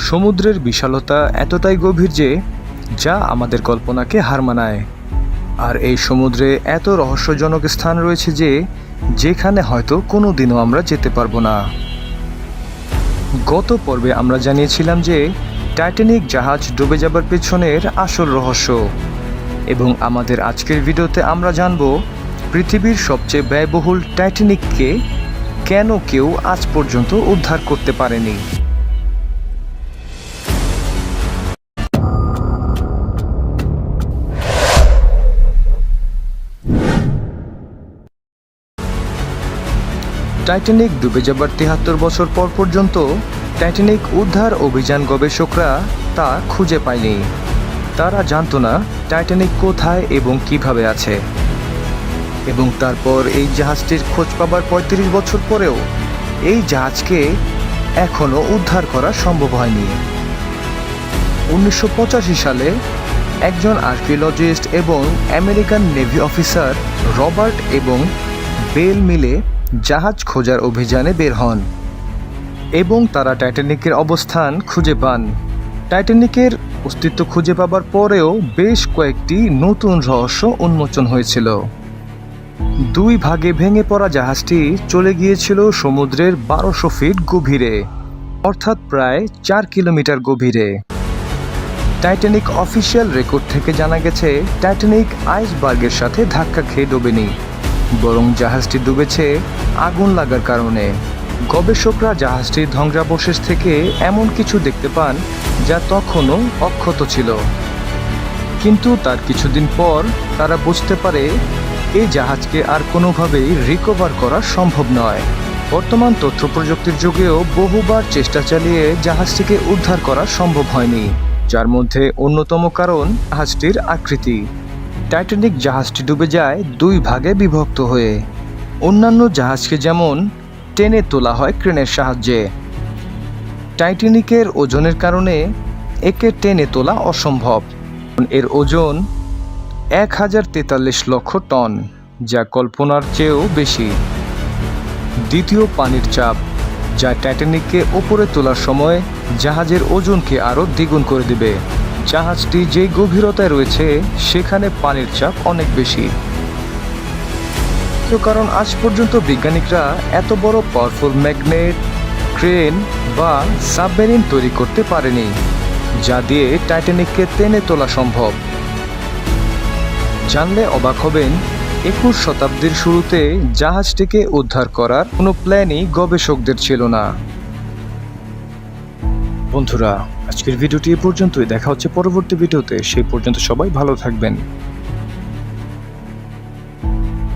সমুদ্রের বিশালতা এতটাই গভীর যে, যা আমাদের কল্পনাকে হার মানায়। আর এই সমুদ্রে এত রহস্যজনক স্থান রয়েছে যে, যেখানে হয়তো কোনো দিনও আমরা যেতে পারব না। গত পর্বে আমরা জানিয়েছিলাম যে, টাইটানিক জাহাজ ডুবে যাবার পেছনের আসল রহস্য। এবং আমাদের আজকের ভিডিওতে আমরা জানব, পৃথিবীর সবচেয়ে ব্যয়বহুল টাইটানিককে কেন কেউ আজ পর্যন্ত উদ্ধার করতে পারেনি। টাইটানিক ডুবে যাবার তিহাত্তর বছর পর পর্যন্ত টাইটানিক উদ্ধার অভিযান গবেষকরা তা খুঁজে পায়নি। তারা জানত না টাইটানিক কোথায় এবং কীভাবে আছে। এবং তারপর এই জাহাজটির খোঁজ পাবার পঁয়ত্রিশ বছর পরেও এই জাহাজকে এখনও উদ্ধার করা সম্ভব হয়নি। উনিশশো পঁচাশি সালে একজন আর্কিওলজিস্ট এবং আমেরিকান নেভি অফিসার রবার্ট এবং বেল মিলে জাহাজ খোঁজার অভিযানে বের হন এবং তারা টাইটানিকের অবস্থান খুঁজে পান। টাইটানিকের অস্তিত্ব খুঁজে পাবার পরেও বেশ কয়েকটি নতুন রহস্য উন্মোচন হয়েছিল। দুই ভাগে ভেঙে পড়া জাহাজটি চলে গিয়েছিল সমুদ্রের বারোশো ফিট গভীরে, অর্থাৎ প্রায় চার কিলোমিটার গভীরে। টাইটানিক অফিসিয়াল রেকর্ড থেকে জানা গেছে, টাইটানিক আইসবার্গের সাথে ধাক্কা খেয়ে ডোবেনি। বরং জাহাজটি ডুবেছে আগুন লাগার কারণে। গবেষকরা জাহাজটির ধ্বংসাবশেষ থেকে এমন কিছু দেখতে পান যা তখনও অক্ষত ছিল। কিন্তু তার কিছুদিন পর তারা বুঝতে পারে এই জাহাজকে আর কোনোভাবেই রিকভার করা সম্ভব নয়। বর্তমান তথ্য প্রযুক্তির যুগেও বহুবার চেষ্টা চালিয়ে জাহাজটিকে উদ্ধার করা সম্ভব হয়নি, যার মধ্যে অন্যতম কারণ জাহাজটির আকৃতি। টাইটানিক জাহাজটি ডুবে যায় দুই ভাগে বিভক্ত হয়ে। অন্যান্য জাহাজকে যেমন টেনে তোলা হয় ক্রেনের সাহায্যে। টাইটানিকের ওজনের কারণে একে টেনে তোলা অসম্ভব। এর ওজন এক হাজার তেতাল্লিশ লক্ষ টন, যা কল্পনার চেয়েও বেশি। দ্বিতীয় পানির চাপ, যা টাইটানিককে ওপরে তোলার সময় জাহাজের ওজনকে আরও দ্বিগুণ করে দেবে। জাহাজটি যে গভীরতায় রয়েছে, সেখানে পানির চাপ অনেক বেশি। কারণ আজ পর্যন্ত বিজ্ঞানীরা এত বড় পাওয়ারফুল ম্যাগনেট ক্রেন বা সাবমেরিন তৈরি করতে পারেনি, যা দিয়ে টাইটানিককে টেনে তোলা সম্ভব। জানলে অবাক হবেন, একুশ শতাব্দীর শুরুতে জাহাজটিকে উদ্ধার করার কোনো প্ল্যানই গবেষকদের ছিল না। বন্ধুরা আজকের ভিডিওটি এ পর্যন্তই। দেখা হচ্ছে পরবর্তী ভিডিওতে। সেই পর্যন্ত সবাই ভালো থাকবেন।